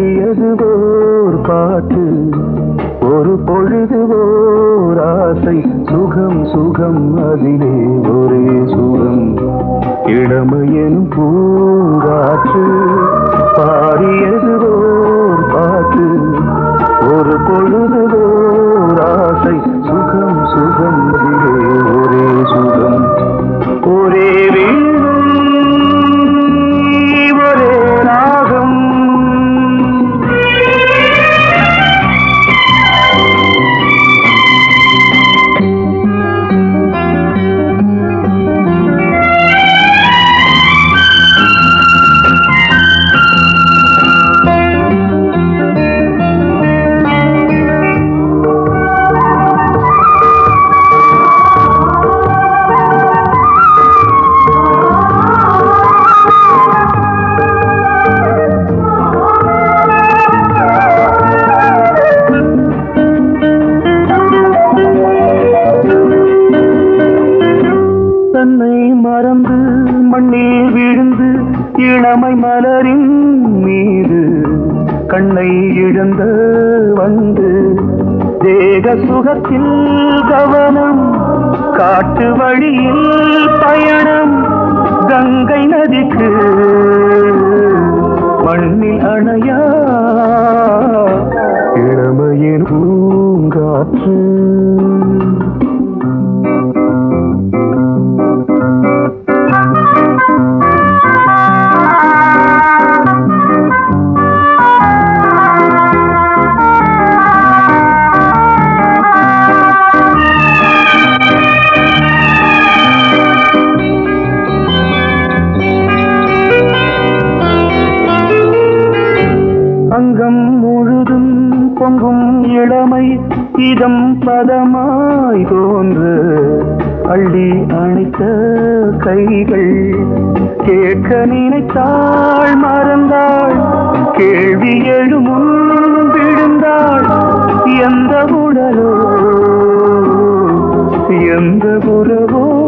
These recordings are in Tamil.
பூங்காற்று பாடியது ஓர் பாட்டு ஒரு பொழுது ஓர் ஆசை சுகம் சுகம் அதிலே ஒரே சுகம். இளமையன் பூங்காற்று பாடியது ஓர் பாட்டு ஒரு பொழுது ஓர் ஆசை சுகம் சுகம் அதிலே ஒரே சுகம். ஒரே வீடு இளமை மலரின் மீது கண்ணை இழந்து வந்து தேக சுகத்தில் கவனம் காட்டு வழியில் பயணம் கங்கை நதிக்கு மண்ணில் அணையா இதம் பதமாய் தோன்று அள்ளி அணைத்த கைகள். கேட்க நினைத்தாள் மறந்தாள் கேள்வி எழுமுன் விழுந்தாள். எந்த உடலோ எந்த உறவோ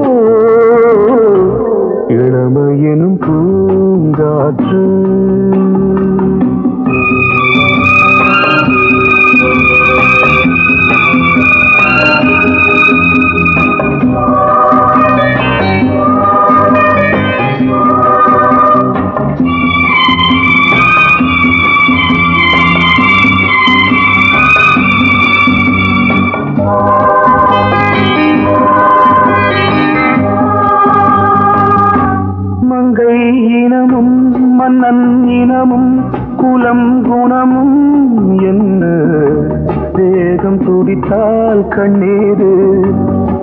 மன்னன் இனமும் குலம் குணமும் என்ன? வேகம் துடித்தால் கண்ணீரு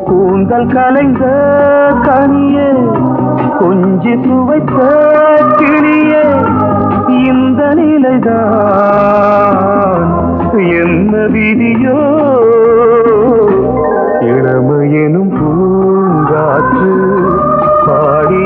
கூந்தல் கலைந்த கனியே கொஞ்சி துவைத்த கிளியே இந்த நிலைதான். என்ன விதியோ? இளமையெனும் பூங்காற்று பாடி